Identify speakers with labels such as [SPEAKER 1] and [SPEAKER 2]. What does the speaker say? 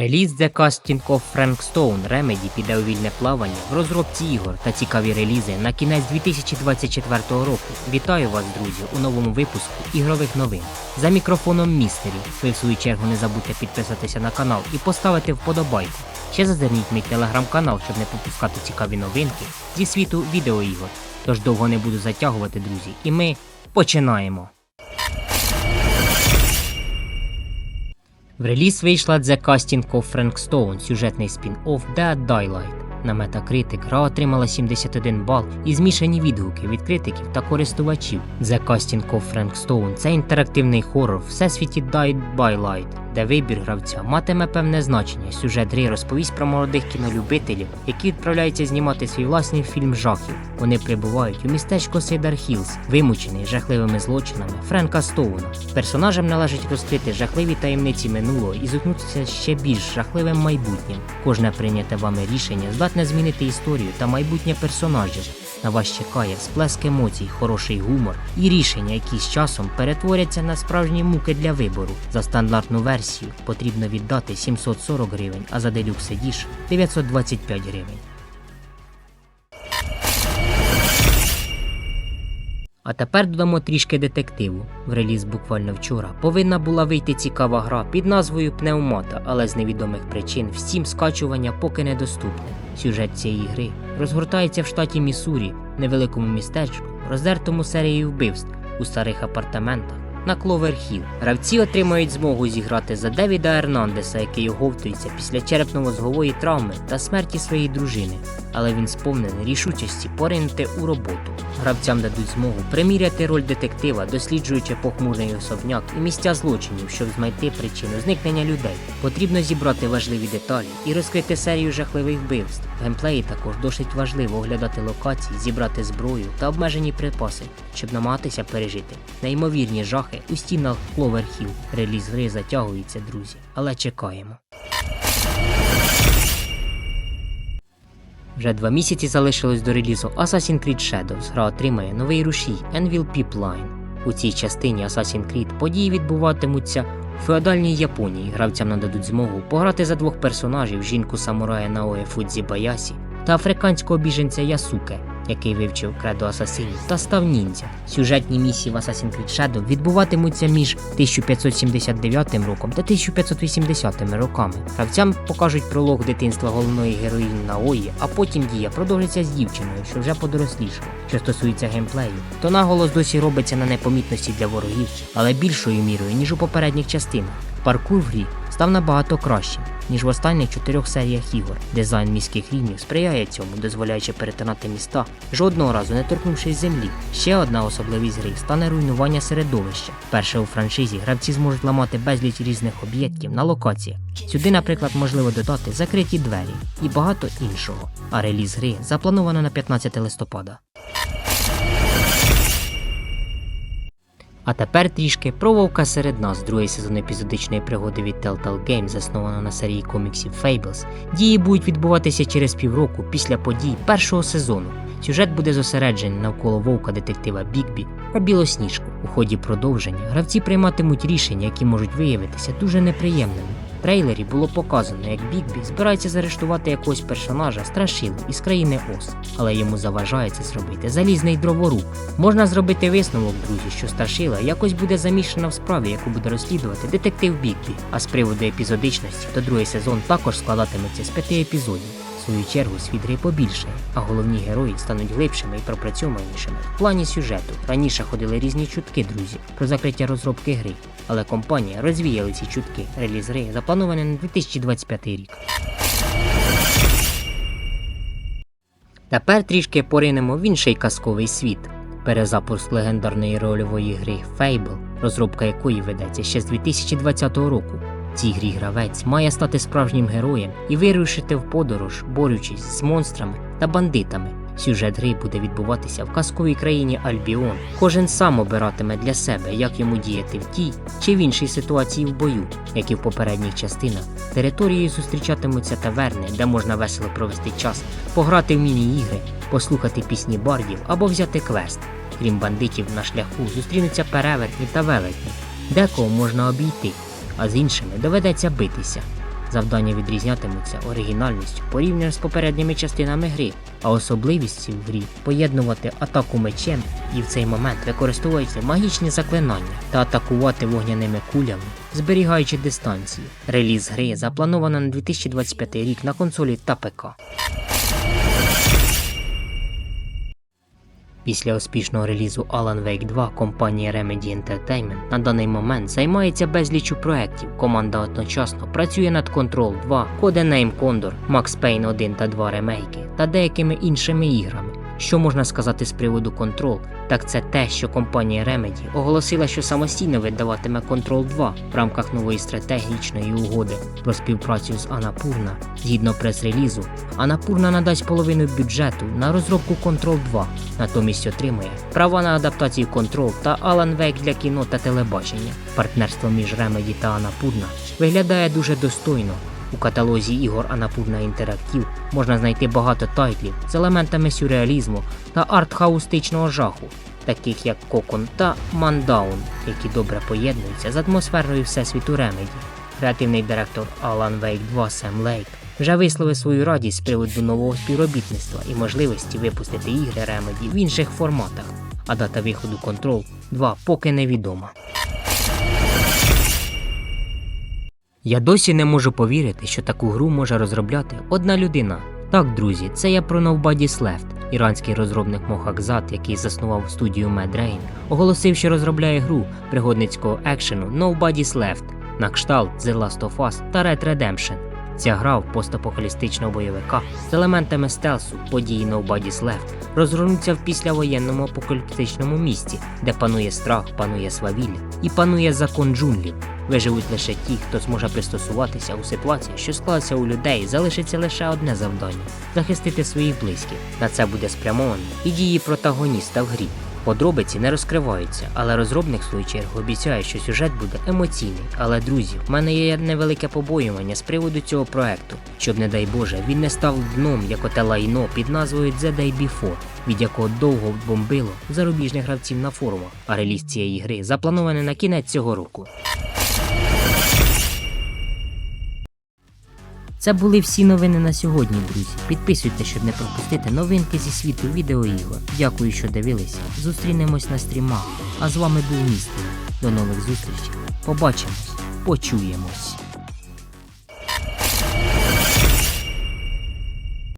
[SPEAKER 1] Реліз The Casting of Frank Stone Remedy піде у вільне плавання в розробці ігор та цікаві релізи на кінець 2024 року. Вітаю вас, друзі, у новому випуску ігрових новин. За мікрофоном Містері. Ви в свою чергу не забудьте підписатися на канал і поставити вподобайку. Ще зазирніть мій телеграм-канал, щоб не пропускати цікаві новинки зі світу відеоігор. Тож довго не буду затягувати, друзі, і ми починаємо. В реліз вийшла The Casting of Frank Stone, сюжетний спін-офф Dead Daylight. На Metacritic гра отримала 71 бал і змішані відгуки від критиків та користувачів. The Casting of Frank Stone – це інтерактивний хорор всесвіті Died by Light, де вибір гравця матиме певне значення. Сюжет гри розповість про молодих кінолюбителів, які відправляються знімати свій власний фільм жахів. Вони прибувають у містечко Сейдар Хілз, вимучений жахливими злочинами Френка Стоуна. Персонажам належить розкрити жахливі таємниці минулого і зіткнутися ще більш жахливим майбутнім. Кожне прийняте вами рішення здатне змінити історію та майбутнє персонажів. На вас чекає сплеск емоцій, хороший гумор і рішення, які з часом перетворяться на справжні муки для вибору. За стандартну версію потрібно віддати 740 гривень, а за делюкс Edition 925 гривень. А тепер додамо трішки детективу. В реліз буквально вчора повинна була вийти цікава гра під назвою Пневмата, але з невідомих причин всім скачування поки недоступне. Сюжет цієї гри розгортається в штаті Міссурі, невеликому містечку, роздертому серією вбивств у старих апартаментах на Кловер Хіл. Гравці отримають змогу зіграти за Девіда Ернандеса, який оговтується після черепно-мозгової травми та смерті своєї дружини, але він сповнений рішучості поринути у роботу. Гравцям дадуть змогу приміряти роль детектива, досліджуючи похмурний особняк і місця злочинів, щоб знайти причину зникнення людей. Потрібно зібрати важливі деталі і розкрити серію жахливих вбивств. В геймплеї також досить важливо оглядати локації, зібрати зброю та обмежені припаси, щоб намагатися пережити неймовірні жахи у стінах Hill. Реліз гри затягується, друзі, але чекаємо. Вже два місяці залишилось до релізу Assassin's Creed Shadows. Гра отримає новий рушій Envil Pipeline. У цій частині Assassin's Creed події відбуватимуться у феодальній Японії. Гравцям нададуть змогу пограти за двох персонажів: жінку самурая Наое Фудзі Баясі та африканського біженця Ясуке, який вивчив кредо асасинів та став ніндзя. Сюжетні місії в Assassin's Creed Shadow відбуватимуться між 1579 роком та 1580 роками. Гравцям покажуть пролог дитинства головної героїні Наої, а потім дія продовжиться з дівчиною, що вже подорослішала. Що стосується геймплею, то наголос досі робиться на непомітності для ворогів, але більшою мірою, ніж у попередніх частинах. Паркур в грі став набагато кращим, ніж в останніх чотирьох серіях ігор. Дизайн міських рівнів сприяє цьому, дозволяючи перетинати міста, жодного разу не торкнувшись землі. Ще одна особливість гри стане руйнування середовища. Перше у франшизі гравці зможуть ламати безліч різних об'єктів на локаціях. Сюди, наприклад, можливо додати закриті двері і багато іншого. А реліз гри заплановано на 15 листопада. А тепер трішки про вовка серед нас, другий сезон епізодичної пригоди від Telltale Games, заснованого на серії коміксів Fables. Дії будуть відбуватися через півроку після подій першого сезону. Сюжет буде зосереджений навколо вовка детектива Бікбі та білосніжку. У ході продовження гравці прийматимуть рішення, які можуть виявитися дуже неприємними. Трейлері було показано, як Бігбі збирається заарештувати якогось персонажа страшилу із країни Оз, але йому заважає це зробити залізний дроворуб. Можна зробити висновок, друзі, що страшила якось буде замішана в справі, яку буде розслідувати детектив Бікбі. А з приводу епізодичності, то другий сезон також складатиметься з п'яти епізодів. Свою чергу світ гри побільшає, а головні герої стануть глибшими і пропрацьованішими. В плані сюжету раніше ходили різні чутки, друзі, про закриття розробки гри, але компанія розвіяли ці чутки. Реліз гри запланований на 2025 рік. Тепер трішки поринемо в інший казковий світ. Перезапуск легендарної рольової гри Fable, розробка якої ведеться ще з 2020 року. Цій грі гравець має стати справжнім героєм і вирушити в подорож, борючись з монстрами та бандитами. Сюжет гри буде відбуватися в казковій країні Альбіон. Кожен сам обиратиме для себе, як йому діяти в тій чи в іншій ситуації в бою, як і в попередніх частинах. Територією зустрічатимуться таверни, де можна весело провести час, пограти в міні-ігри, послухати пісні бардів або взяти квест. Крім бандитів на шляху зустрінуться перевертні та велетні. Декого можна обійти, а з іншими доведеться битися. Завдання відрізнятимуться оригінальністю порівняно з попередніми частинами гри, а особливістю в грі поєднувати атаку мечем і в цей момент використовуються магічні заклинання та атакувати вогняними кулями, зберігаючи дистанцію. Реліз гри заплановано на 2025 рік на консолі та ПК. Після успішного релізу Alan Wake 2 компанія Remedy Entertainment на даний момент займається безлічю проєктів. Команда одночасно працює над Control 2, Codename Condor, Max Payne 1 та 2 ремейки та деякими іншими іграми. Що можна сказати з приводу Control, так це те, що компанія Remedy оголосила, що самостійно видаватиме Control 2 в рамках нової стратегічної угоди про співпрацю з Annapurna. Згідно прес-релізу, Annapurna надасть половину бюджету на розробку Control 2, натомість отримує права на адаптацію Control та Alan Wake для кіно та телебачення. Партнерство між Remedy та Annapurna виглядає дуже достойно. У каталозі ігор Annapurna Interactive можна знайти багато тайтлів з елементами сюрреалізму та артхаустичного жаху, таких як Кокон та Мандаун, які добре поєднуються з атмосферою всесвіту Remedy. Креативний директор Alan Wake 2 Сем Лейк вже висловив свою радість з приводу нового співробітництва і можливості випустити ігри Remedy в інших форматах, а дата виходу Control 2 поки невідома. Я досі не можу повірити, що таку гру може розробляти одна людина. Так, друзі, це я про Nobody's Left. Іранський розробник Мохакзад, який заснував студію Mad Rain, оголосив, що розробляє гру пригодницького екшену Nobody's Left на кшталт The Last of Us та Red Redemption. Ця гра в постапокалістичного бойовика з елементами стелсу події Nobody's Left розгорнуться в післявоєнному апокаліптичному місті, де панує страх, панує свавілля і панує закон джунглів. Виживуть лише ті, хто зможе пристосуватися у ситуації, що склалася у людей, залишиться лише одне завдання захистити своїх близьких. На це буде спрямовано і дії протагоніста в грі. Подробиці не розкриваються, але розробник в свою чергу обіцяє, що сюжет буде емоційний. Але друзі, в мене є невелике побоювання з приводу цього проекту, щоб, не дай Боже, він не став дном, як оте лайно під назвою The Day Before, від якого довго бомбило зарубіжних гравців на форумах, а реліз цієї гри запланований на кінець цього року. Це були всі новини на сьогодні, друзі. Підписуйтесь, щоб не пропустити новинки зі світу відеоігор. Дякую, що дивилися. Зустрінемось на стрімах. А з вами був містер. До нових зустрічей. Побачимось, почуємось.